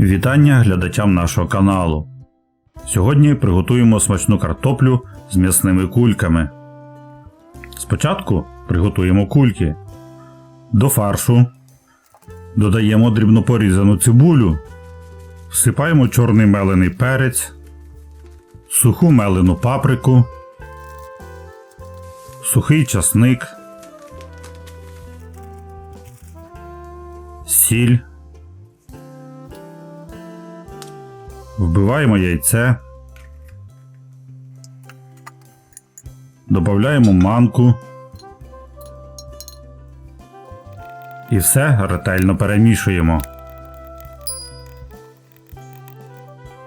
Вітання глядачам нашого каналу. Сьогодні приготуємо смачну картоплю з м'ясними кульками. Спочатку приготуємо кульки. До фаршу додаємо дрібно порізану цибулю, всипаємо чорний мелений перець, суху мелену паприку, сухий часник, сіль. Вбиваємо яйце. Додаємо манку. І все ретельно перемішуємо.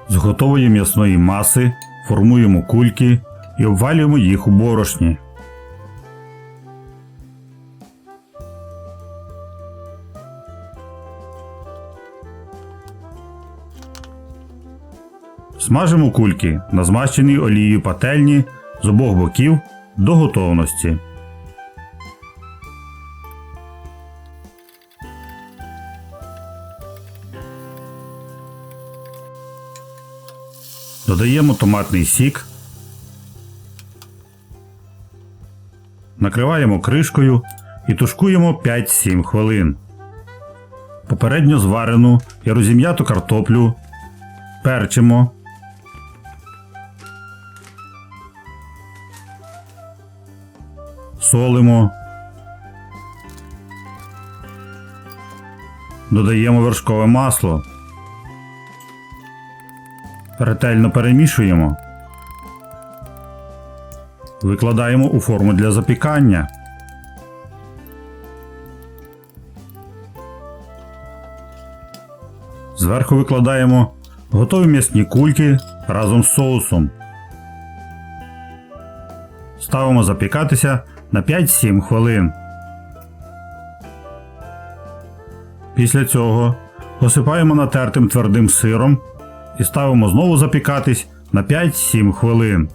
З готової м'ясної маси формуємо кульки і обвалюємо їх у борошні. Смажимо кульки на змащеній олією пательні з обох боків до готовності. Додаємо томатний сік. Накриваємо кришкою і тушкуємо 5-7 хвилин. Попередньо зварену і розім'яту картоплю перчимо. Солимо. Додаємо вершкове масло. Ретельно перемішуємо. Викладаємо у форму для запікання. Зверху викладаємо готові м'ясні кульки разом з соусом. Ставимо запікатися на 5-7 хвилин. Після цього посипаємо натертим твердим сиром і ставимо знову запікатись на 5-7 хвилин.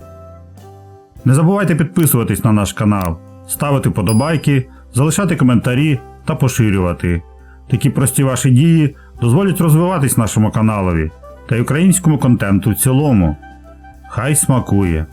Не забувайте підписуватись на наш канал, ставити подобайки, залишати коментарі та поширювати. Такі прості ваші дії дозволять розвиватись нашому каналові та й українському контенту в цілому. Хай смакує!